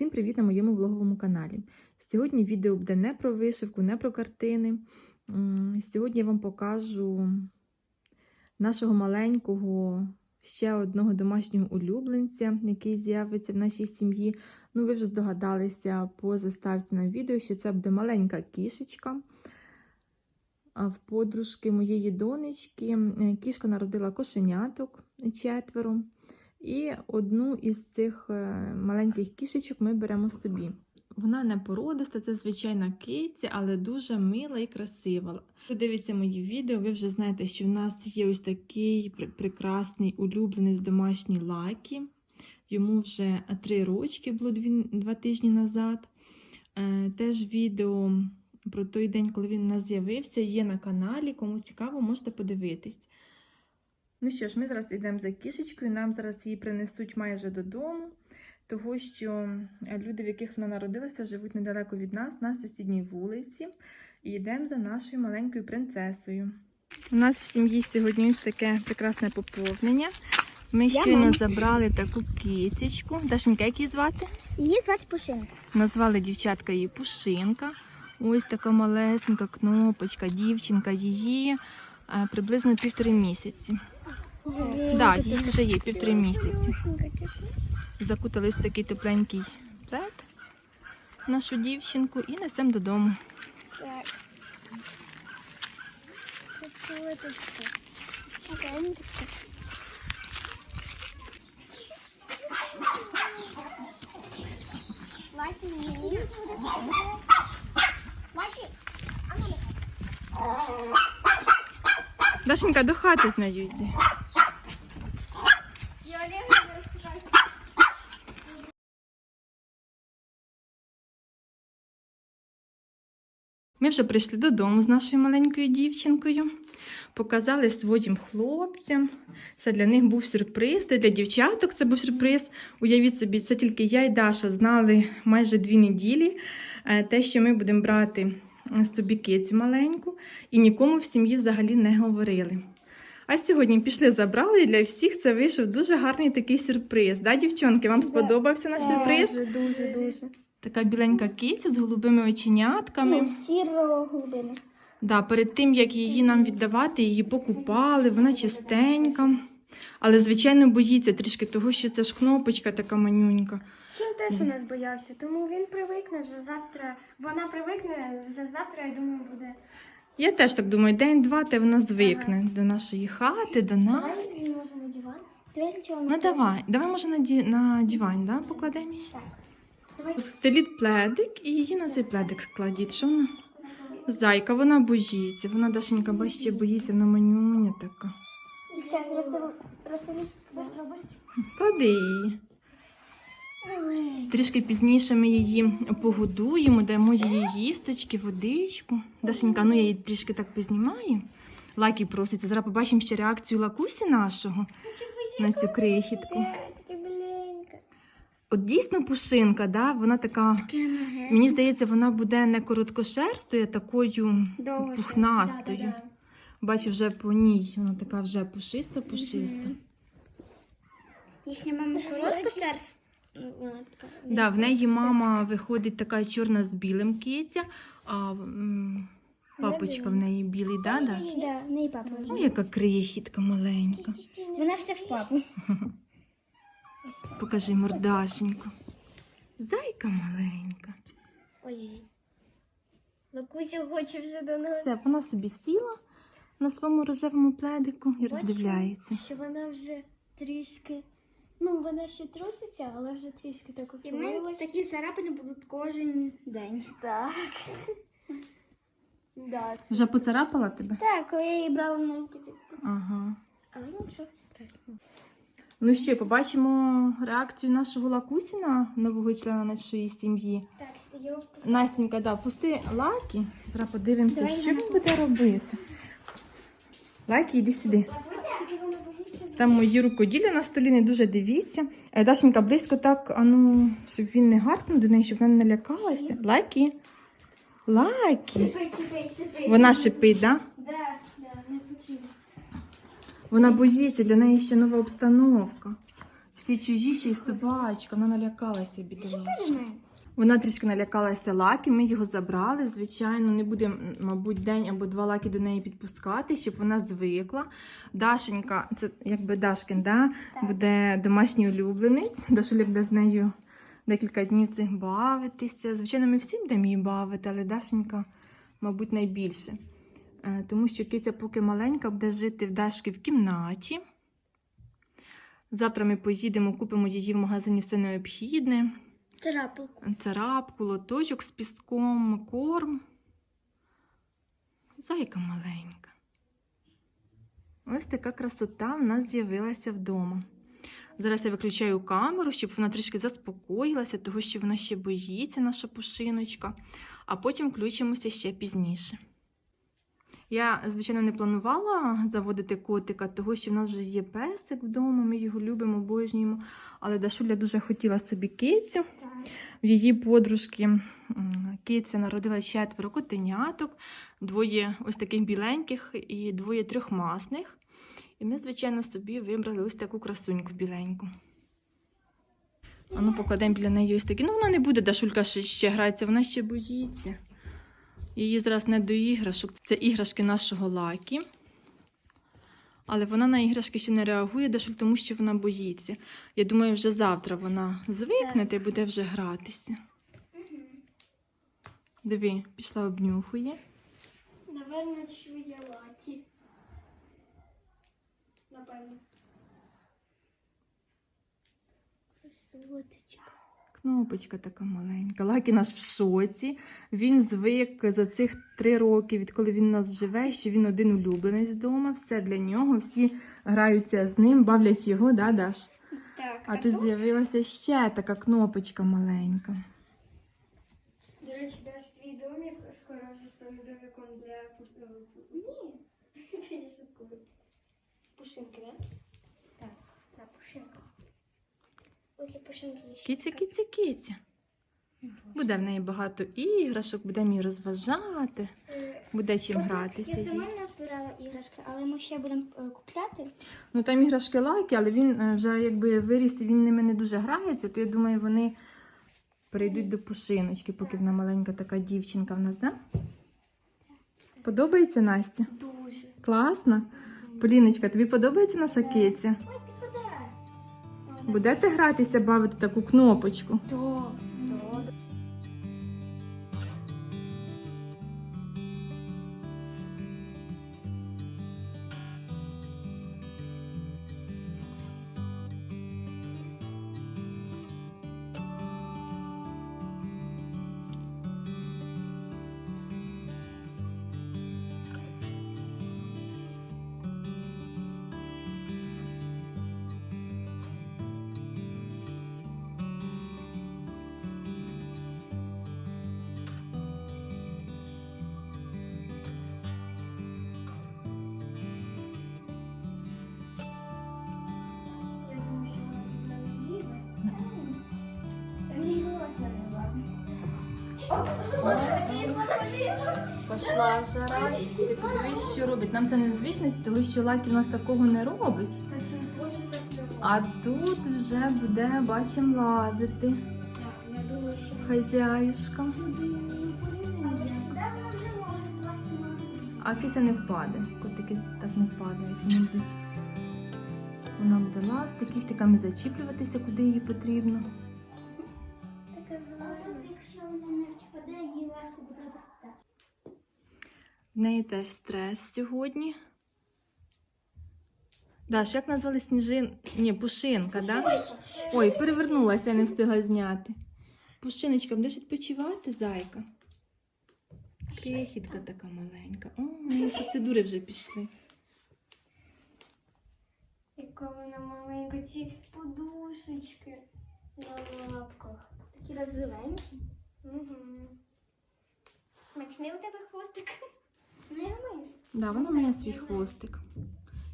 Всім привіт на моєму влоговому каналі. Сьогодні відео буде не про вишивку, не про картини. Сьогодні я вам покажу нашого маленького ще одного домашнього улюбленця, який з'явиться в нашій сім'ї. Ну, ви вже здогадалися по заставці на відео, що це буде маленька кішечка. В подружки моєї донечки кішка народила кошеняток четверо. І одну із цих е, маленьких кішечок ми беремо собі. Вона не породиста, це звичайна киця, але дуже мила і красива. Хто дивиться мої відео, ви вже знаєте, що в нас є ось такий прекрасний улюблений домашній лакі. Йому вже три рочки було два тижні назад. Е, теж відео про той день, коли він у нас з'явився, є на каналі. Кому цікаво, можете подивитись. Ну що ж, ми зараз йдемо за кішечкою, нам зараз її принесуть майже додому, тому що е, люди, в яких вона народилася, живуть недалеко від нас на сусідній вулиці. І йдемо за нашою маленькою принцесою. У нас в сім'ї сьогодні ось таке прекрасне поповнення. Ми щойно забрали таку кицечку. Дашенька, як її звати? Її звати Пушинка. Назвали дівчатка її Пушинка. Ось така малесенька кнопочка, дівчинка її е, приблизно півтори місяці. Да, їй вже є півтори місяці. Закутали ось такий тепленький плед нашу дівчинку і несемо додому. Так. Дашенька, до хати з нею йди. Ми вже прийшли додому з нашою маленькою дівчинкою. Показали своїм хлопцям. Це для них був сюрприз. Та для дівчаток це був сюрприз. Уявіть собі, це тільки я і Даша знали майже дві неділі. е, Те, що ми будемо брати собі кицю маленьку, і нікому в сім'ї взагалі не говорили. А сьогодні пішли, забрали, і для всіх це вийшов дуже гарний такий сюрприз. Да, дівчонки, вам сподобався наш сюрприз? Дуже, дуже, дуже. Така біленька киця з голубими оченятками. Ну, сірого глибини. Да, перед тим, як її нам віддавати, її покупали, вона чистенька. Але, звичайно, боїться трішки того, що це ж кнопочка така манюнька. Чим теж у нас боявся, тому він привикне вже завтра. Вона привикне вже завтра, я думаю, буде. Я теж так думаю, день-два, та вона звикне до нашої хати, до нас. Давай може на диван. Давай спочатку Ну давай, давай може на, ді... на дивань, да, покладемо її. Давай. Стеліть пледик і її на цей пледик складіть. Що вона? Зайка, вона боїться. Вона Дашенька, бачите, боїться на манюня така. Клади її. Трішки пізніше ми її погодуємо, даємо їй їсточки, водичку. Дашенька, ну я її трішки так познімаю. Лакі проситься. Зараз побачимо ще реакцію лакусі нашого на цю крихітку. От дійсно пушинка, да? вона така. Мені здається, вона буде не короткошерстою, а такою Довго пухнастою. Да, да, да. Бачу, вже по ній вона така вже пушиста, пушиста. Їхня мама коротка шерсть. Ну, така. Да, в неї мама виходить така чорна з білим киця, а м, папочка в неї білий, да, Даш? Да, в неї папа. Ой, Ну, яка крихітка маленька. Вона все в папу. Покажи мордашеньку. Зайка маленька. Ой. Лакуся хоче вже до нас. Все, вона собі сіла на своєму рожевому пледику і роздивляється. Що вона вже трішки. Ну, вона ще труситься, але вже трішки так усвоїлась. такі царапини будуть кожен день. Так. Да, це... Вже поцарапала тебе? Так, коли я її брала на руки. Ага. Але нічого страшного. Ну що, побачимо реакцію нашого лакусі на нового члена нашої сім'ї. Так, його впустити. Настенька, да, пусти лакі. Зараз подивимося, Давай що він буде робити. Лакі, іди сюди. Там мої рукоділля на столі, не дуже дивіться. Е, Дашенька, близько так, а ну, щоб він не гаркнув до неї, щоб вона не лякалася. Лакі. Лакі. Сипить, сипить, сипить. Вона шипить, так? Да? Да, да, не потрібно. Вона боїться, для неї ще нова обстановка. Всі чужі ще й собачка, вона налякалася Що бідолашна. Вона трішки налякалася лаки, ми його забрали. Звичайно, не будемо, мабуть, день або два лаки до неї підпускати, щоб вона звикла. Дашенька, це якби Дашкин, да? Так. буде домашній улюбленець. Дашуля буде з нею декілька днів цих бавитися. Звичайно, ми всі будемо її бавити, але Дашенька, мабуть, найбільше. Е, Тому що киця, поки маленька, буде жити в Дашки в кімнаті. Завтра ми поїдемо, купимо її в магазині все необхідне Трапилку. царапку, лоточок з піском, корм. Зайка маленька. Ось така красота в нас з'явилася вдома. Зараз я виключаю камеру, щоб вона трішки заспокоїлася, того що вона ще боїться, наша пушиночка, а потім включимося ще пізніше. Я, звичайно, не планувала заводити котика, того що в нас вже є песик вдома, ми його любимо, обожнюємо. Але Дашуля дуже хотіла собі кицю. В її подружки киця народила четверо котеняток, двоє ось таких біленьких і двоє трьохмасних. І ми, звичайно, собі вибрали ось таку красуньку біленьку. А ну покладемо біля неї ось такі. Ну, вона не буде, Дашулька ще, ще грається, вона ще боїться. Її зараз не до іграшок. Це іграшки нашого лакі. Але вона на іграшки ще не реагує, Дашуль, тому що вона боїться. Я думаю, вже завтра вона звикне та буде вже гратися. Диви, пішла обнюхує. Наверно, чує латі. Напевно. Красоточка. Кнопочка така маленька. Лакі наш в шоці. Він звик за цих три роки, відколи він у нас живе, що він один улюбленець вдома. Все для нього. Всі граються з ним, бавлять його, да, Даш? Так, А тут з'явилася ще така кнопочка маленька. До речі, Даш, твій домик скоро вже стане домиком для Ні. Я шуткую. Пушинки, да? Так, так, пушинка. Така. киця, киця. Буде в неї багато іграшок, будемо її розважати, Е, буде чим гратися. Я сама не збирала іграшки, але ми ще будемо е, купляти. Ну там іграшки лаки, але він е, вже якби виріс він ними не дуже грається, то я думаю, вони перейдуть до пушиночки, поки вона маленька така дівчинка в нас, да? Подобається Настя? Дуже. Класно. Поліночка, тобі подобається наша киця? Будете гратися, бавити таку кнопочку? Так. Полізла. Пошла жара. Ти подивись, що робить. Нам це незвично, тому що лакі у нас такого не робить. А тут вже буде, бачимо, лазити хазяюшка. не вже. А киця не впаде. Котики так не впадають. Вона буде лазити, кіхтиками зачіплюватися, куди їй потрібно. Гарне. Якщо вона не впаде, їй легко буде достати. В неї теж стрес сьогодні. Даш, як назвали сніжин? Ні, пушинка, да? Ой, перевернулася, я не встигла зняти. Пушиночка, будеш відпочивати, зайка? Крихітка така маленька. О, у неї процедури вже пішли. Яка вона маленька, ці подушечки на лапках. Такі розливенькі. Угу. Смачний у тебе хвостик? Не маю. Да, вона має свій хвостик.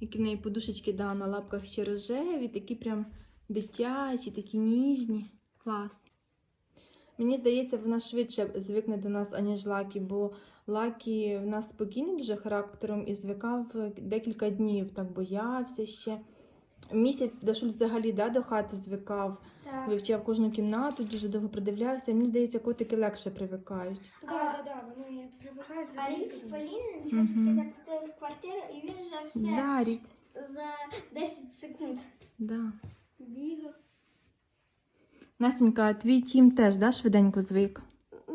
Які в неї подушечки да, на лапках ще рожеві, такі прям дитячі, такі ніжні. Клас. Мені здається, вона швидше звикне до нас, аніж Лакі, бо Лакі в нас спокійний дуже характером і звикав декілька днів, так боявся ще. Місяць Дашуль взагалі да, до хати звикав, Так. вивчав кожну кімнату, дуже довго придивлявся. Мені здається, котики легше привикають. Да, да, да, вони привикають за А декілька Ріс. Поліни mm запустили в квартиру, і він вже все Да, за 10 секунд Да. бігав. Настенька, твій тім теж да, швиденько звик.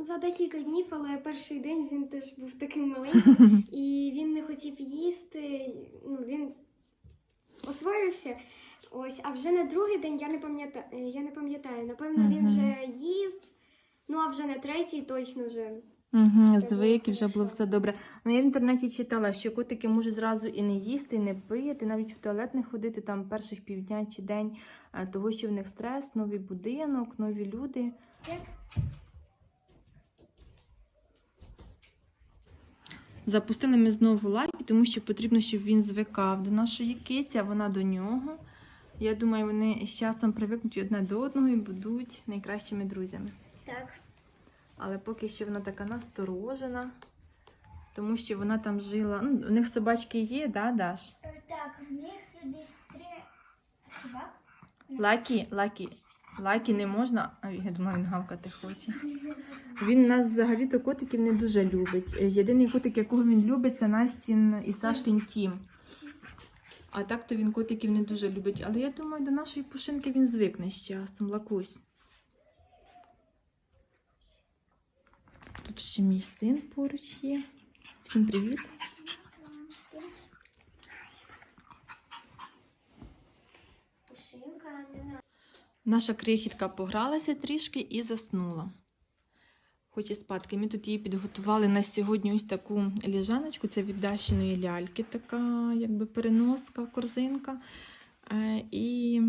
За декілька днів, але перший день він теж був таким маленьким, і він не хотів їсти. Ну, він освоївся. Ось, а вже на другий день я не пам'ятаю. Я не пам'ятаю. Напевно, він Мгм. вже їв. Ну а вже на третій точно вже. Угу, Все звик і було вже було хорошо. все добре. Ну я в інтернеті читала, що котики можуть зразу і не їсти, і не пити, навіть в туалет не ходити там перших півдня чи день, е, того що в них стрес, новий будинок, нові люди. Запустили ми знову лайки, тому що потрібно, щоб він звикав до нашої киці, а вона до нього. Я думаю, вони з часом привикнуть одне до одного і будуть найкращими друзями. Так. Але поки що вона така насторожена, тому що вона там жила. Ну, у них собачки є, да, Даш? Так, в них десь три собак. Лакі, Лакі, Лакі не можна. А я думаю, він гавкати хоче. Він нас взагалі-то котиків не дуже любить. Е, Єдиний котик, якого він любить, це Настін і Сашкин Тім. А так то він котиків не дуже любить. Але я думаю, до нашої пушинки він звикне з часом, лакусь. Тут ще мій син поруч є. Всім привіт. Наша крихітка погралася трішки і заснула. Хоче спадки. Ми тут її підготували на сьогодні ось таку ліжаночку. Це від Дашиної ляльки, така якби переноска, корзинка. Е, І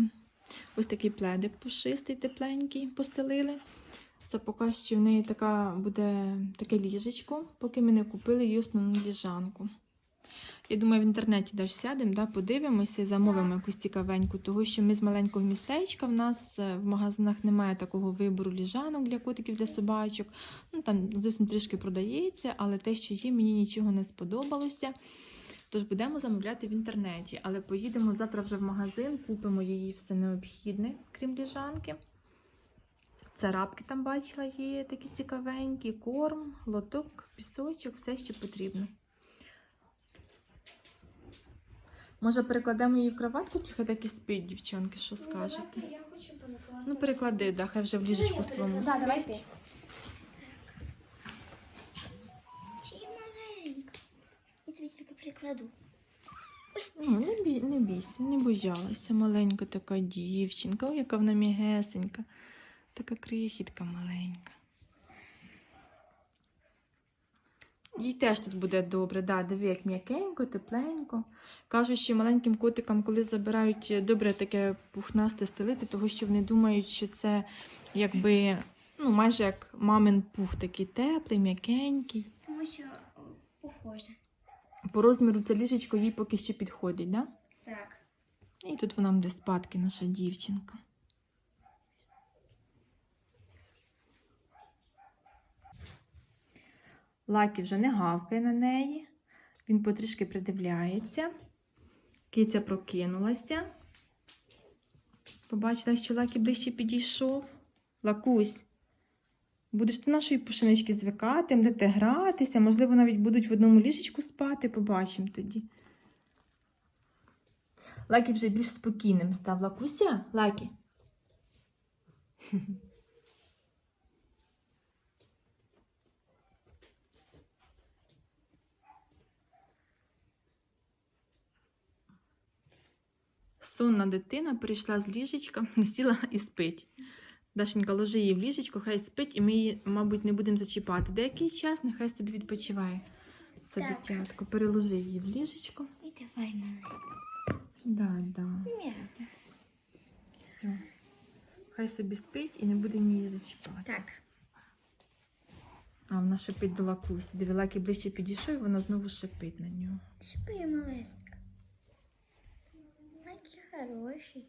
ось такий пледик пушистий, тепленький, постелили. Це поки що в неї така буде таке ліжечко, поки ми не купили її основну ліжанку. Я думаю, в інтернеті даш сядемо, да, подивимося замовимо якусь цікавеньку, того що ми з маленького містечка, в нас е, в магазинах немає такого вибору ліжанок для котиків, для собачок. Ну, там, звісно, трішки продається, але те, що є, мені нічого не сподобалося. Тож будемо замовляти в інтернеті, але поїдемо завтра вже в магазин, купимо її все необхідне, крім ліжанки. Царапки там бачила, є такі цікавенькі, корм, лоток, пісочок, все, що потрібно. Може, перекладемо її в кроватку, чи хай так і спить, дівчонки, що скажете? давайте, я хочу перекласти. Ну, переклади, да, хай вже в ліжечку своєму Да, давай ти. Чи маленька? Я тобі тільки прикладу. Ось Ну, не, бій, не бійся, не боялася. Маленька така дівчинка, ой, яка вона мігесенька. Така крихітка маленька. Їй теж тут буде добре, да, диви, як м'якенько, тепленько. Кажуть, що маленьким котикам, коли забирають е, добре таке пухнасте стелити, того що вони думають, що це якби ну, майже як мамин пух, такий теплий, м'якенький. Тому що похоже. По розміру це ліжечко їй поки що підходить, да? Так. І тут вона буде спадки, наша дівчинка. Лакі вже не гавкає на неї. Він потрішки придивляється. Киця прокинулася. Побачила, що Лакі ближче підійшов. Лакусь, будеш до нашої пушинички звикати, будете гратися, можливо, навіть будуть в одному ліжечку спати, побачимо тоді. Лакі вже більш спокійним став. Лакуся? Лакі. Сонна дитина прийшла з ліжечка, сіла і спить. Дашенька, ложи її в ліжечко, хай спить, і ми її, мабуть, не будемо зачіпати. Деякий час нехай собі відпочиває. Це Так. дитятко. Переложи її в ліжечко. І давай маленька. Да, да. Все. Хай собі спить і не будемо її зачіпати. Так. А вона шипить до лакусі. Диви, лакі ближче підійшов, і вона знову шипить на нього. Шипи, малесенька. Хороший.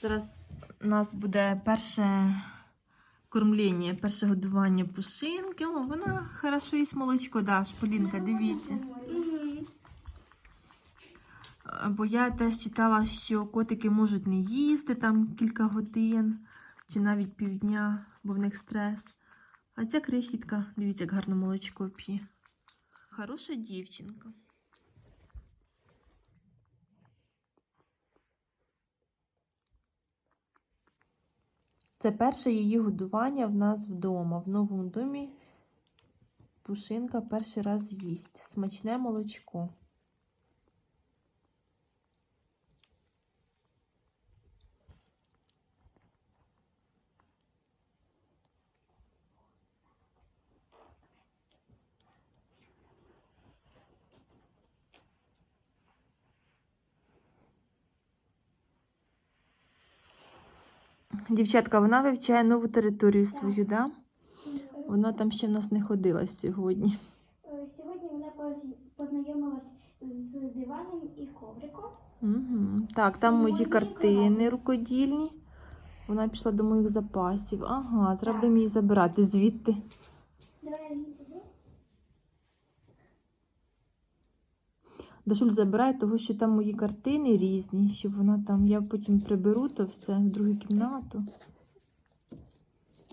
Зараз у нас буде перше кормління, перше годування пушинки. О, вона хорошо їсть молочко, даш, Полінка, дивіться. Угу. Е, Бо я теж читала, що котики можуть не їсти там кілька годин чи навіть півдня, бо в них стрес. А ця крихітка, дивіться, як гарно молочко п'є. Хороша дівчинка. Це перше її годування в нас вдома. В новому домі пушинка перший раз їсть. Смачне молочко. Дівчатка, вона вивчає нову територію свою, да? Вона там ще в нас не ходила сьогодні. Е, Сьогодні вона поз- познайомилась з диваном і ковриком. Угу. Так, там мої картини рукодільні. Вона пішла до моїх запасів. Ага, будемо її забирати звідти. Давай я її сюди. Дашуль забирай, того що там мої картини різні, щоб вона там. Я потім приберу то все в другу кімнату.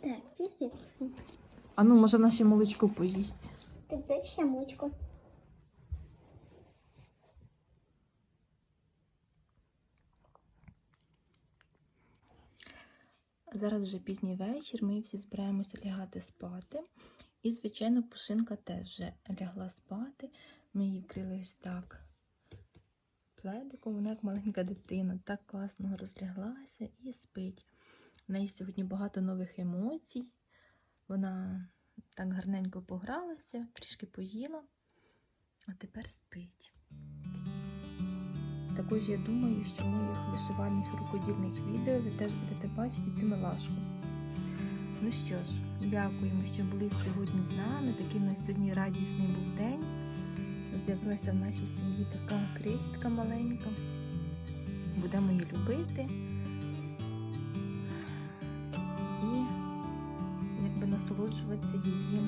Так, пішли. А ну, може, вона ще молочко поїсть. Ти дай ще мочку. Зараз вже пізній вечір, ми всі збираємося лягати спати. І, звичайно, пушинка теж вже лягла спати. Ми її вкрили ось так пледиком. Вона як маленька дитина, так класно розляглася і спить. В неї сьогодні багато нових емоцій. Вона так гарненько погралася, трішки поїла, а тепер спить. Також я думаю, що в моїх вишивальних рукодільних відео ви теж будете бачити цю милашку. Ну що ж, дякуємо, що були сьогодні з нами. Такий у нас сьогодні радісний був день. З'явилася в нашій сім'ї така крихітка маленька. Будемо її любити. І якби насолоджуватися її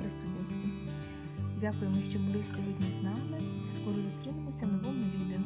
присутністю. Дякуємо, що були сьогодні з нами. Скоро зустрінемося в новому відео.